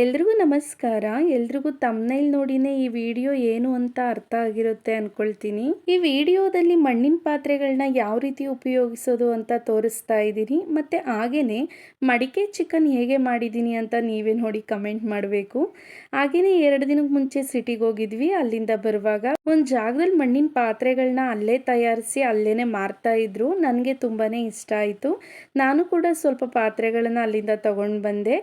ಎಲ್ರಿಗೂ ನಮಸ್ಕಾರ. ಎಲ್ರಿಗೂ ತಮ್ನೈಲ್ ನೋಡಿನೇ ಈ ವಿಡಿಯೋ ಏನು ಅಂತ ಅರ್ಥ ಆಗಿರುತ್ತೆ ಅನ್ಕೊಳ್ತೀನಿ. ಈ ವಿಡಿಯೋದಲ್ಲಿ ಮಣ್ಣಿನ ಪಾತ್ರೆಗಳನ್ನ ಯಾವ ರೀತಿ ಉಪಯೋಗಿಸೋದು ಅಂತ ತೋರಿಸ್ತಾ ಇದ್ದೀನಿ. ಮತ್ತೆ ಹಾಗೇನೆ ಮಡಿಕೆ ಚಿಕನ್ ಹೇಗೆ ಮಾಡಿದ್ದೀನಿ ಅಂತ ನೀವೇ ನೋಡಿ ಕಮೆಂಟ್ ಮಾಡಬೇಕು. ಹಾಗೇನೆ ಎರಡು ದಿನಕ್ಕೆ ಮುಂಚೆ ಸಿಟಿಗೆ ಹೋಗಿದ್ವಿ. ಅಲ್ಲಿಂದ ಬರುವಾಗ ಒಂದು ಜಾಗದಲ್ಲಿ ಮಣ್ಣಿನ ಪಾತ್ರೆಗಳನ್ನ ಅಲ್ಲೇ ತಯಾರಿಸಿ ಅಲ್ಲೇನೆ ಮಾರ್ತಾ ಇದ್ರು. ನನಗೆ ತುಂಬಾನೇ ಇಷ್ಟ ಆಯಿತು. ನಾನು ಕೂಡ ಸ್ವಲ್ಪ ಪಾತ್ರೆಗಳನ್ನ ಅಲ್ಲಿಂದ ತಗೊಂಡು ಬಂದೆ.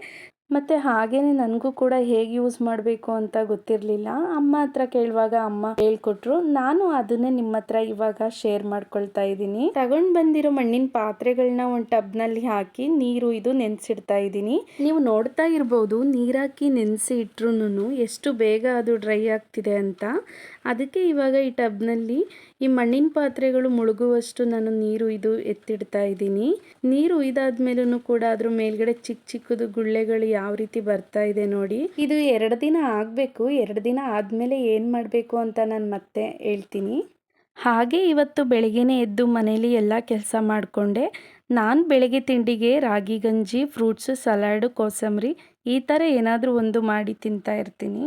ಮತ್ತು ಹಾಗೇ ನನಗೂ ಕೂಡ ಹೇಗೆ ಯೂಸ್ ಮಾಡಬೇಕು ಅಂತ ಗೊತ್ತಿರಲಿಲ್ಲ. ಅಮ್ಮ ಹತ್ರ ಕೇಳುವಾಗ ಅಮ್ಮ ಹೇಳ್ಕೊಟ್ರು. ನಾನು ಅದನ್ನೇ ನಿಮ್ಮ ಹತ್ರ ಇವಾಗ ಶೇರ್ ಮಾಡ್ಕೊಳ್ತಾ ಇದ್ದೀನಿ. ತಗೊಂಡ್ ಬಂದಿರೋ ಮಣ್ಣಿನ ಪಾತ್ರೆಗಳನ್ನ ಒಂದು ಟಬ್ನಲ್ಲಿ ಹಾಕಿ ನೀರು ಇದು ನೆನೆಸಿಡ್ತಾ ಇದ್ದೀನಿ. ನೀವು ನೋಡ್ತಾ ಇರ್ಬೋದು ನೀರಾಕಿ ನೆನೆಸಿ ಇಟ್ರು ಎಷ್ಟು ಬೇಗ ಅದು ಡ್ರೈ ಆಗ್ತಿದೆ ಅಂತ. ಅದಕ್ಕೆ ಇವಾಗ ಈ ಟಬ್ನಲ್ಲಿ ಈ ಮಣ್ಣಿನ ಪಾತ್ರೆಗಳು ಮುಳುಗುವಷ್ಟು ನಾನು ನೀರು ಇದು ಎತ್ತಿಡ್ತಾ ಇದ್ದೀನಿ. ನೀರು ಇದಾದ್ಮೇಲೂ ಕೂಡ ಅದ್ರ ಮೇಲ್ಗಡೆ ಚಿಕ್ಕ ಚಿಕ್ಕದು ಗುಳ್ಳೆಗಳು ಯಾವ ರೀತಿ ಬರ್ತಾ ಇದೆ ನೋಡಿ. ಇದು ಎರಡು ದಿನ ಆಗಬೇಕು. ಎರಡು ದಿನ ಆದಮೇಲೆ ಏನು ಮಾಡಬೇಕು ಅಂತ ನಾನು ಮತ್ತೆ ಹೇಳ್ತೀನಿ. ಹಾಗೆ ಇವತ್ತು ಬೆಳಗ್ಗೆನೇ ಎದ್ದು ಮನೇಲಿ ಎಲ್ಲ ಕೆಲಸ ಮಾಡಿಕೊಂಡೆ. ನಾನು ಬೆಳಗ್ಗೆ ತಿಂಡಿಗೆ ರಾಗಿ ಗಂಜಿ ಫ್ರೂಟ್ಸು ಸಲಾಡು ಕೋಸಂಬರಿ ಈ ಥರ ಏನಾದರೂ ಒಂದು ಮಾಡಿ ತಿಂತಾ ಇರ್ತೀನಿ.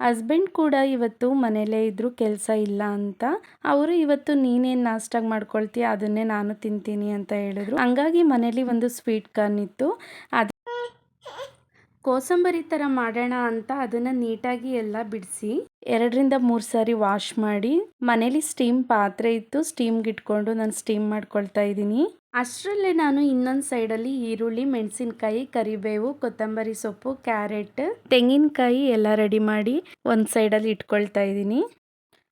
ಹಸ್ಬೆಂಡ್ ಕೂಡ ಇವತ್ತು ಮನೇಲೇ ಇದ್ದರು ಕೆಲಸ ಇಲ್ಲ ಅಂತ. ಅವರು ಇವತ್ತು ನೀನೇನು ನಾಷ್ಟಾಗಿ ಮಾಡ್ಕೊಳ್ತೀಯ? ಅದನ್ನೇ ನಾನು ತಿಂತೀನಿ ಅಂತ ಹೇಳಿದ್ರು. ಹಂಗಾಗಿ ಮನೇಲಿ ಒಂದು ಸ್ವೀಟ್ ಕಾರ್ನ್ ಇತ್ತು. ಅದು ಕೋಸಂಬರಿ ಥರ ಮಾಡೋಣ ಅಂತ ಅದನ್ನು ನೀಟಾಗಿ ಎಲ್ಲ ಬಿಡಿಸಿ ಎರಡರಿಂದ ಮೂರು ಸಾರಿ ವಾಶ್ ಮಾಡಿ ಮನೇಲಿ ಸ್ಟೀಮ್ ಪಾತ್ರೆ ಇತ್ತು. ಸ್ಟೀಮ್ಗೆ ಇಟ್ಕೊಂಡು ನಾನು ಸ್ಟೀಮ್ ಮಾಡ್ಕೊಳ್ತಾ ಇದ್ದೀನಿ. ಅಷ್ಟರಲ್ಲೇ ನಾನು ಇನ್ನೊಂದು ಸೈಡಲ್ಲಿ ಈರುಳ್ಳಿ, ಮೆಣಸಿನಕಾಯಿ, ಕರಿಬೇವು, ಕೊತ್ತಂಬರಿ ಸೊಪ್ಪು, ಕ್ಯಾರೆಟ್, ತೆಂಗಿನಕಾಯಿ ಎಲ್ಲ ರೆಡಿ ಮಾಡಿ ಒಂದು ಸೈಡಲ್ಲಿ ಇಟ್ಕೊಳ್ತಾ ಇದ್ದೀನಿ.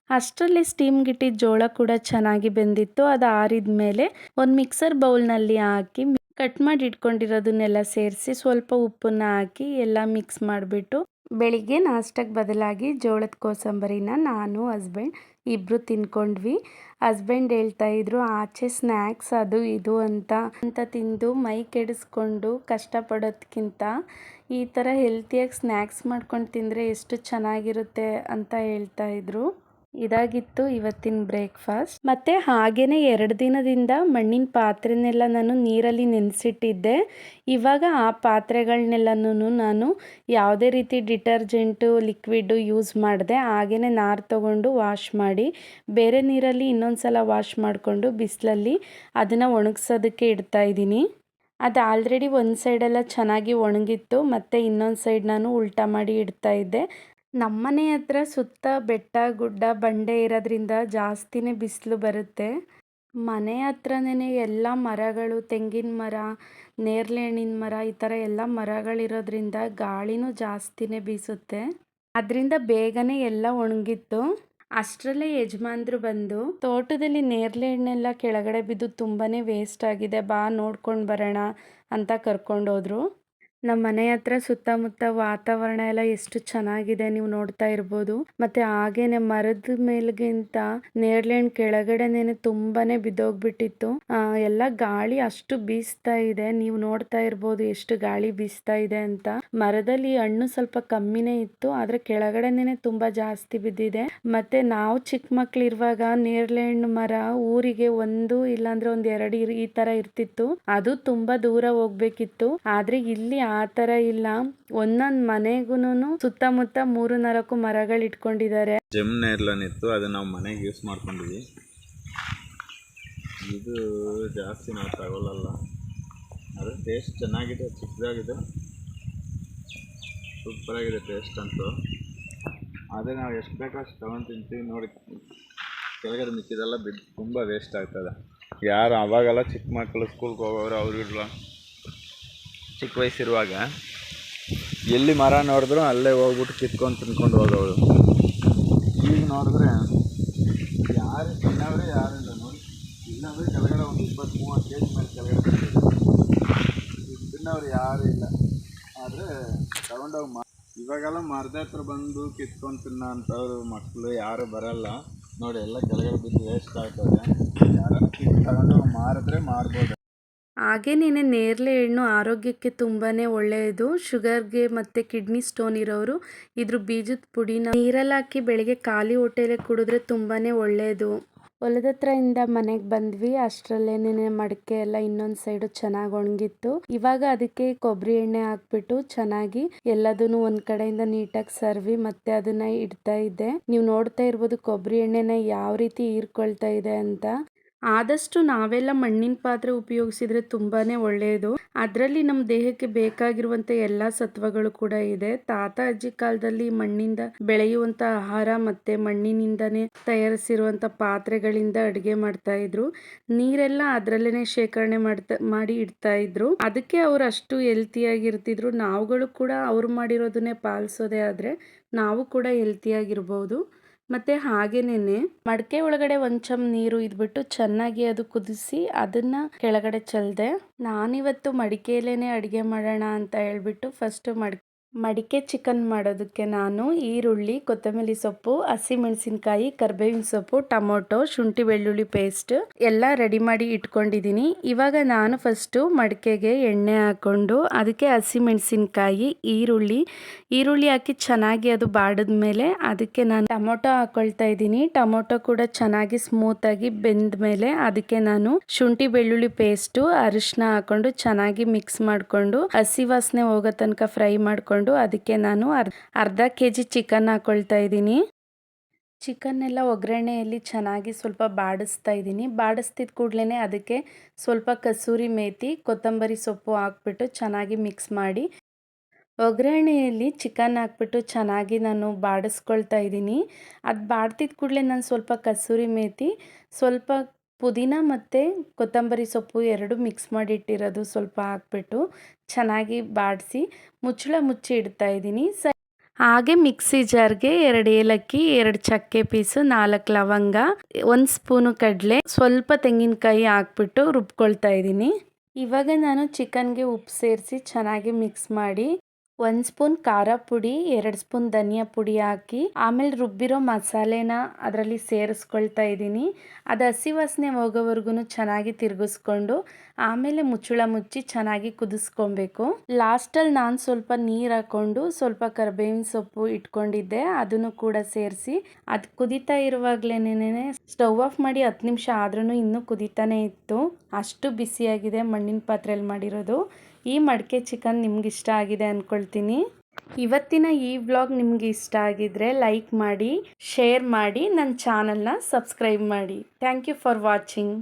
ಅಷ್ಟರಲ್ಲಿ ಸ್ಟೀಮ್ಗಿಟ್ಟಿದ್ದ ಜೋಳ ಕೂಡ ಚೆನ್ನಾಗಿ ಬೆಂದಿತ್ತು. ಅದು ಆರಿದ ಮೇಲೆ ಒಂದು ಮಿಕ್ಸರ್ ಬೌಲ್ನಲ್ಲಿ ಹಾಕಿ ಕಟ್ ಮಾಡಿ ಇಟ್ಕೊಂಡಿರೋದನ್ನೆಲ್ಲ ಸೇರಿಸಿ ಸ್ವಲ್ಪ ಉಪ್ಪನ್ನ ಹಾಕಿ ಎಲ್ಲ ಮಿಕ್ಸ್ ಮಾಡಿಬಿಟ್ಟು ಬೆಳಿಗ್ಗೆ ನಾಷ್ಟಕ್ಕೆ ಬದಲಾಗಿ ಜೋಳದ ಕೋಸಂಬರಿನ ನಾನು, ಹಸ್ಬೆಂಡ್ ಇಬ್ಬರು ತಿನ್ಕೊಂಡ್ವಿ ಹಸ್ಬೆಂಡ್ ಹೇಳ್ತಾ ಇದ್ರು, ಆಚೆ ಸ್ನ್ಯಾಕ್ಸ್ ಅದು ಇದು ಅಂತ ಅಂತ ತಿಂದು ಮೈ ಕೆಡಿಸ್ಕೊಂಡು ಕಷ್ಟಪಡೋದಕ್ಕಿಂತ ಈ ಥರ ಹೆಲ್ತಿಯಾಗಿ ಸ್ನ್ಯಾಕ್ಸ್ ಮಾಡ್ಕೊಂಡು ತಿಂದರೆ ಎಷ್ಟು ಚೆನ್ನಾಗಿರುತ್ತೆ ಅಂತ ಹೇಳ್ತಾ ಇದ್ರು. ಇದಾಗಿತ್ತು ಇವತ್ತಿನ ಬ್ರೇಕ್ಫಾಸ್ಟ್. ಮತ್ತು ಹಾಗೆಯೇ ಎರಡು ದಿನದಿಂದ ಮಣ್ಣಿನ ಪಾತ್ರೆನೆಲ್ಲ ನಾನು ನೀರಲ್ಲಿ ನೆನೆಸಿಟ್ಟಿದ್ದೆ. ಇವಾಗ ಆ ಪಾತ್ರೆಗಳನ್ನೆಲ್ಲನೂ ನಾನು ಯಾವುದೇ ರೀತಿ ಡಿಟರ್ಜೆಂಟು, ಲಿಕ್ವಿಡು ಯೂಸ್ ಮಾಡಿದೆ. ಹಾಗೆಯೇ ನಾರು ತಗೊಂಡು ವಾಶ್ ಮಾಡಿ, ಬೇರೆ ನೀರಲ್ಲಿ ಇನ್ನೊಂದು ಸಲ ವಾಶ್ ಮಾಡಿಕೊಂಡು ಬಿಸಿಲಲ್ಲಿ ಅದನ್ನು ಒಣಗಿಸೋದಕ್ಕೆ ಇಡ್ತಾ ಇದ್ದೀನಿ. ಅದು ಆಲ್ರೆಡಿ ಒಂದು ಸೈಡೆಲ್ಲ ಚೆನ್ನಾಗಿ ಒಣಗಿತ್ತು. ಮತ್ತು ಇನ್ನೊಂದು ಸೈಡ್ ನಾನು ಉಲ್ಟಾ ಮಾಡಿ ಇಡ್ತಾ ಇದ್ದೆ. ನಮ್ಮನೆ ಹತ್ರ ಸುತ್ತ ಬೆಟ್ಟ, ಗುಡ್ಡ, ಬಂಡೆ ಇರೋದ್ರಿಂದ ಜಾಸ್ತಿನೇ ಬಿಸಿಲು ಬರುತ್ತೆ. ಮನೆ ಹತ್ರನೇ ಎಲ್ಲ ಮರಗಳು, ತೆಂಗಿನ ಮರ ನೇರಳೆ ಹಣ್ಣಿನ ಮರ ಈ ಥರ ಎಲ್ಲ ಮರಗಳಿರೋದ್ರಿಂದ ಗಾಳಿನೂ ಜಾಸ್ತಿನೇ ಬೀಸುತ್ತೆ. ಅದರಿಂದ ಬೇಗನೆ ಎಲ್ಲ ಒಣಗಿತ್ತು. ಅಷ್ಟರಲ್ಲೇ ಯಜಮಾನ್ರು ಬಂದು, ತೋಟದಲ್ಲಿ ನೇರಳೆ ಹಣ್ಣೆಲ್ಲ ಕೆಳಗಡೆ ಬಿದ್ದು ತುಂಬಾ ವೇಸ್ಟ್ ಆಗಿದೆ, ಬಾ ನೋಡ್ಕೊಂಡು ಬರೋಣ ಅಂತ ಕರ್ಕೊಂಡೋದ್ರು. ನಮ್ಮ ಮನೆ ಹತ್ರ ಸುತ್ತಮುತ್ತ ವಾತಾವರಣ ಎಲ್ಲ ಎಷ್ಟು ಚೆನ್ನಾಗಿದೆ ನೀವು ನೋಡ್ತಾ ಇರ್ಬೋದು. ಮತ್ತೆ ಹಾಗೇನೆ ಮರದ ಮೇಲ್ಗಿಂತ ನೇರಳೆ ಹಣ್ಣು ಕೆಳಗಡೆನೇನೆ ತುಂಬಾನೇ ಬಿದ್ದೋಗ್ಬಿಟ್ಟಿತ್ತು. ಎಲ್ಲ ಗಾಳಿ ಅಷ್ಟು ಬೀಸ್ತಾ ಇದೆ. ನೀವು ನೋಡ್ತಾ ಇರ್ಬೋದು ಎಷ್ಟು ಗಾಳಿ ಬೀಸ್ತಾ ಇದೆ ಅಂತ. ಮರದಲ್ಲಿ ಹಣ್ಣು ಸ್ವಲ್ಪ ಕಮ್ಮಿನೇ ಇತ್ತು, ಆದ್ರೆ ಕೆಳಗಡೆನೇನೆ ತುಂಬಾ ಜಾಸ್ತಿ ಬಿದ್ದಿದೆ. ಮತ್ತೆ ನಾವು ಚಿಕ್ಕ ಮಕ್ಳು ಇರುವಾಗ ಹಣ್ಣು ಮರ ಊರಿಗೆ ಒಂದು ಇಲ್ಲಾಂದ್ರೆ ಒಂದ್ ಎರಡು ಈ ತರ ಇರ್ತಿತ್ತು. ಅದು ತುಂಬಾ ದೂರ ಹೋಗ್ಬೇಕಿತ್ತು. ಆದ್ರೆ ಇಲ್ಲಿ ಆ ತರ ಇಲ್ಲ. ಒಂದೊಂದ್ ಮನೆಗೂನು ಸುತ್ತಮುತ್ತ ಮೂರು ನಾಲ್ಕು ಮರಗಳು ಇಟ್ಕೊಂಡಿದ್ದಾರೆ. ಜೆಮ್ ನೇರ್ಲನ್ ಇತ್ತು ಅದನ್ನ ನಾವು ಮನೆಗೆ ಯೂಸ್ ಮಾಡ್ಕೊಂಡಿದ್ವಿ. ಇದು ಜಾಸ್ತಿ ನಾವು ತಗೊಳ್ಳಲ್ಲ ಅದು ಟೇಸ್ಟ್ ಚೆನ್ನಾಗಿದೆ, ಚಿಕ್ಕದಾಗಿದೆ. ಸೂಪರಾಗಿದೆ ಟೇಸ್ಟ್ ಅಂತೂ. ಅದೇ ನಾವು ಎಷ್ಟು ಬೇಕಷ್ಟು ತಗೊಂಡು ತಿಂತೀವಿ ನೋಡಿ. ಕೆಳಗಡೆ ಮಿಕ್ಕಿದೆಲ್ಲ ಬಿದ್ದು ತುಂಬ ವೇಸ್ಟ್ ಆಗ್ತದೆ. ಯಾರು ಅವಾಗೆಲ್ಲ ಚಿಕ್ಕ ಮಕ್ಕಳು ಸ್ಕೂಲ್ಗೆ ಹೋಗೋರು ಅವ್ರಿಗೆಲ್ಲ ಚಿಕ್ಕ ವಯಸ್ಸಿರುವಾಗ ಎಲ್ಲಿ ಮರ ನೋಡಿದ್ರು ಅಲ್ಲೇ ಹೋಗ್ಬಿಟ್ಟು ಕಿತ್ಕೊಂಡು ತಿನ್ಕೊಂಡು ಹೋಗೋರು ಈಗ ನೋಡಿದ್ರೆ ಯಾರು ತಿನ್ನವ್ರೆ ಯಾರು ಇಲ್ಲ ನೋಡಿ. ತಿನ್ನೋರು ಕೆಳಗಡೆ ಒಂದು ಇಪ್ಪತ್ತು ಮೂವತ್ತು ಕೆ ಜಿ ಮೇಲೆ ಕೆಳಗಡೆ ಈಗ ತಿನ್ನೋರು ಯಾರೂ ಇಲ್ಲ. ಆದರೆ ತಗೊಂಡೋಗಿ ಮಾ ಇವಾಗೆಲ್ಲ ಮರದ ಹತ್ರ ಬಂದು ಕಿತ್ಕೊಂಡು ತಿನ್ನೋ ಅಂಥವ್ರು ಮಕ್ಕಳು ಯಾರು ಬರಲ್ಲ. ನೋಡಿ ಎಲ್ಲ ಕೆಳಗಡೆ ಬಿದ್ದು ವೇಸ್ಟ್ ಆಗ್ತದೆ. ಯಾರು ಕಿತ್ತು ತಗೊಂಡೋಗಿ ಮಾರಿದ್ರೆ ಮಾರ್ಬೋದು. ಹಾಗೇನೇನೆ ನೇರಳೆ ಹಣ್ಣು ಆರೋಗ್ಯಕ್ಕೆ ತುಂಬಾ ಒಳ್ಳೆಯದು. ಶುಗರ್ಗೆ ಮತ್ತು ಕಿಡ್ನಿ ಸ್ಟೋನ್ ಇರೋರು ಇದ್ರ ಬೀಜದ ಪುಡಿನ ನೀರಲ್ಲಿ ಹಾಕಿ ಬೆಳಿಗ್ಗೆ ಖಾಲಿ ಹೊಟ್ಟೆಲೆ ಕುಡಿದ್ರೆ ತುಂಬಾ ಒಳ್ಳೆಯದು. ಹೊಲದ ಹತ್ರ ಇಂದ ಮನೆಗೆ ಬಂದ್ವಿ. ಅಷ್ಟರಲ್ಲೇನೆ ಮಡಕೆ ಎಲ್ಲ ಇನ್ನೊಂದು ಸೈಡು ಚೆನ್ನಾಗಿ ಒಣಗಿತ್ತು. ಇವಾಗ ಅದಕ್ಕೆ ಕೊಬ್ಬರಿ ಎಣ್ಣೆ ಹಾಕ್ಬಿಟ್ಟು ಚೆನ್ನಾಗಿ ಎಲ್ಲದನ್ನು ಒಂದ್ ಕಡೆಯಿಂದ ನೀಟಾಗಿ ಸರ್ವಿ ಮತ್ತೆ ಅದನ್ನ ಇಡ್ತಾ ಇದ್ದೆ. ನೀವು ನೋಡ್ತಾ ಇರ್ಬೋದು ಕೊಬ್ಬರಿ ಎಣ್ಣೆನ ಯಾವ ರೀತಿ ಹೀರ್ಕೊಳ್ತಾ ಇದೆ ಅಂತ. ಆದಷ್ಟು ನಾವೆಲ್ಲ ಮಣ್ಣಿನ ಪಾತ್ರೆ ಉಪಯೋಗಿಸಿದ್ರೆ ತುಂಬಾನೇ ಒಳ್ಳೆಯದು. ಅದರಲ್ಲಿ ನಮ್ಮ ದೇಹಕ್ಕೆ ಬೇಕಾಗಿರುವಂತ ಎಲ್ಲಾ ಸತ್ವಗಳು ಕೂಡ ಇದೆ. ತಾತ, ಅಜ್ಜಿ ಕಾಲದಲ್ಲಿ ಮಣ್ಣಿಂದ ಬೆಳೆಯುವಂತ ಆಹಾರ ಮತ್ತೆ ಮಣ್ಣಿನಿಂದನೇ ತಯಾರಿಸಿರುವಂತ ಪಾತ್ರೆಗಳಿಂದ ಅಡುಗೆ ಮಾಡ್ತಾ ಇದ್ರು. ನೀರೆಲ್ಲ ಅದ್ರಲ್ಲೇನೆ ಶೇಖರಣೆ ಮಾಡ್ತಾ, ಮಾಡಿ ಇಡ್ತಾ ಇದ್ರು. ಅದಕ್ಕೆ ಅವ್ರು ಅಷ್ಟು ಹೆಲ್ತಿಯಾಗಿರ್ತಿದ್ರು ನಾವುಗಳು ಕೂಡ ಅವ್ರು ಮಾಡಿರೋದನ್ನೇ ಪಾಲಿಸೋದೇ ಆದ್ರೆ ನಾವು ಕೂಡ ಹೆಲ್ತಿಯಾಗಿರ್ಬೋದು ಮತ್ತೆ ಹಾಗೇನೇ ಮಡಕೆ ಒಳಗಡೆ ಒಂದು ಚಮ್ ನೀರು ಇದ್ಬಿಟ್ಟು ಚೆನ್ನಾಗಿ ಅದು ಕುದಿಸಿ ಅದನ್ನ ಕೆಳಗಡೆ ಚೆಲ್ದೆ ನಾನಿವತ್ತು ಮಡಿಕೆಯಲ್ಲೇನೆ ಅಡುಗೆ ಮಾಡೋಣ ಅಂತ ಹೇಳ್ಬಿಟ್ಟು ಫಸ್ಟ್ ಮಡ್ ಮಡಿಕೆ ಚಿಕನ್ ಮಾಡೋದಕ್ಕೆ ನಾನು ಈರುಳ್ಳಿ, ಕೊತ್ತಂಬರಿ ಸೊಪ್ಪು ಹಸಿಮೆಣಸಿನ್ಕಾಯಿ ಕರ್ಬೇವಿನ ಸೊಪ್ಪು, ಟೊಮೊಟೊ, ಶುಂಠಿ ಬೆಳ್ಳುಳ್ಳಿ ಪೇಸ್ಟ್ ಎಲ್ಲ ರೆಡಿ ಮಾಡಿ ಇಟ್ಕೊಂಡಿದ್ದೀನಿ. ಇವಾಗ ನಾನು ಫಸ್ಟು ಮಡಿಕೆಗೆ ಎಣ್ಣೆ ಹಾಕ್ಕೊಂಡು ಅದಕ್ಕೆ ಹಸಿಮೆಣಸಿನ್ಕಾಯಿ ಈರುಳ್ಳಿ ಈರುಳ್ಳಿ ಹಾಕಿ ಚೆನ್ನಾಗಿ ಅದು ಬಾಡಿದ ಮೇಲೆ ಅದಕ್ಕೆ ನಾನು ಟೊಮೊಟೊ ಹಾಕೊಳ್ತಾ ಇದ್ದೀನಿ. ಟೊಮೊಟೊ ಕೂಡ ಚೆನ್ನಾಗಿ ಸ್ಮೂತ್ ಆಗಿ ಬೆಂದ ಮೇಲೆ ಅದಕ್ಕೆ ನಾನು ಶುಂಠಿ ಬೆಳ್ಳುಳ್ಳಿ ಪೇಸ್ಟು ಅರಿಶಿನ ಹಾಕೊಂಡು ಚೆನ್ನಾಗಿ ಮಿಕ್ಸ್ ಮಾಡಿಕೊಂಡು ಹಸಿ ವಾಸನೆ ಹೋಗೋ ತನಕ ಫ್ರೈ ಮಾಡಿಕೊಂಡು ಅದಕ್ಕೆ ನಾನು ಅರ್ಧ ಅರ್ಧ ಕೆ ಜಿ ಚಿಕನ್ ಹಾಕ್ಕೊಳ್ತಾ ಇದ್ದೀನಿ. ಚಿಕನ್ನೆಲ್ಲ ಒಗ್ಗರಣೆಯಲ್ಲಿ ಚೆನ್ನಾಗಿ ಸ್ವಲ್ಪ ಬಾಡಿಸ್ತಾ ಇದ್ದೀನಿ. ಬಾಡಿಸ್ತಿದ್ದ ಕೂಡಲೇ ಅದಕ್ಕೆ ಸ್ವಲ್ಪ ಕಸೂರಿ ಮೇತಿ, ಕೊತ್ತಂಬರಿ ಸೊಪ್ಪು ಹಾಕ್ಬಿಟ್ಟು ಚೆನ್ನಾಗಿ ಮಿಕ್ಸ್ ಮಾಡಿ ಒಗ್ಗರಣೆಯಲ್ಲಿ ಚಿಕನ್ ಹಾಕ್ಬಿಟ್ಟು ಚೆನ್ನಾಗಿ ನಾನು ಬಾಡಿಸ್ಕೊಳ್ತಾ ಇದ್ದೀನಿ. ಅದು ಬಾಡ್ತಿದ್ದ ಕೂಡಲೇ ನಾನು ಸ್ವಲ್ಪ ಕಸೂರಿ ಮೇತಿ, ಸ್ವಲ್ಪ ಪುದೀನ ಮತ್ತು ಕೊತ್ತಂಬರಿ ಸೊಪ್ಪು ಎರಡು ಮಿಕ್ಸ್ ಮಾಡಿಟ್ಟಿರೋದು ಸ್ವಲ್ಪ ಹಾಕ್ಬಿಟ್ಟು ಚೆನ್ನಾಗಿ ಬಾಡಿಸಿ ಮುಚ್ಚಳ ಮುಚ್ಚಿ ಇಡ್ತಾ ಇದ್ದೀನಿ. ಸ ಹಾಗೆ ಮಿಕ್ಸಿ ಜಾರ್ಗೆ ಎರಡು ಏಲಕ್ಕಿ, ಎರಡು ಚಕ್ಕೆ ಪೀಸು, ನಾಲ್ಕು ಲವಂಗ, ಒಂದು ಸ್ಪೂನು ಕಡಲೆ, ಸ್ವಲ್ಪ ತೆಂಗಿನಕಾಯಿ ಹಾಕ್ಬಿಟ್ಟು ರುಬ್ಕೊಳ್ತಾ ಇದ್ದೀನಿ. ಇವಾಗ ನಾನು ಚಿಕನ್ಗೆ ಉಪ್ಪು ಸೇರಿಸಿ ಚೆನ್ನಾಗಿ ಮಿಕ್ಸ್ ಮಾಡಿ ಒಂದು ಸ್ಪೂನ್ ಖಾರ ಪುಡಿ, ಎರಡು ಸ್ಪೂನ್ ಧನಿಯಾ ಪುಡಿ ಹಾಕಿ, ಆಮೇಲೆ ರುಬ್ಬಿರೋ ಮಸಾಲೆನ ಅದರಲ್ಲಿ ಸೇರಿಸ್ಕೊಳ್ತಾ ಇದ್ದೀನಿ. ಅದು ಹಸಿ ವಾಸನೆ ಹೋಗೋವರೆಗೂ ಚೆನ್ನಾಗಿ ತಿರುಗಿಸ್ಕೊಂಡು, ಆಮೇಲೆ ಮುಚ್ಚಳ ಮುಚ್ಚಿ ಚೆನ್ನಾಗಿ ಕುದಿಸ್ಕೊಬೇಕು. ಲಾಸ್ಟಲ್ಲಿ ನಾನು ಸ್ವಲ್ಪ ನೀರು ಹಾಕ್ಕೊಂಡು ಸ್ವಲ್ಪ ಕರ್ಬೇವಿನ ಸೊಪ್ಪು ಇಟ್ಕೊಂಡಿದ್ದೆ, ಅದನ್ನು ಕೂಡ ಸೇರಿಸಿ. ಅದು ಕುದೀತಾ ಇರುವಾಗಲೇ ಸ್ಟವ್ ಆಫ್ ಮಾಡಿ ಹತ್ತು ನಿಮಿಷ ಆದ್ರೂ ಇನ್ನೂ ಕುದೀತಾನೆ ಇತ್ತು. ಅಷ್ಟು ಬಿಸಿಯಾಗಿದೆ ಮಣ್ಣಿನ ಪಾತ್ರೆಯಲ್ಲಿ ಮಾಡಿರೋದು. ಈ ಮಡಕೆ ಚಿಕನ್ ನಿಮ್ಗೆ ಇಷ್ಟ ಆಗಿದೆ ಅಂದ್ಕೊಳ್ತೀನಿ ಇವತ್ತಿನ ಈ ವ್ಲಾಗ್ ನಿಮ್ಗೆ ಇಷ್ಟ ಆಗಿದ್ರೆ ಲೈಕ್ ಮಾಡಿ, ಶೇರ್ ಮಾಡಿ ನನ್ನ ಚಾನಲ್ನ ಸಬ್ಸ್ಕ್ರೈಬ್ ಮಾಡಿ. Thank you for watching.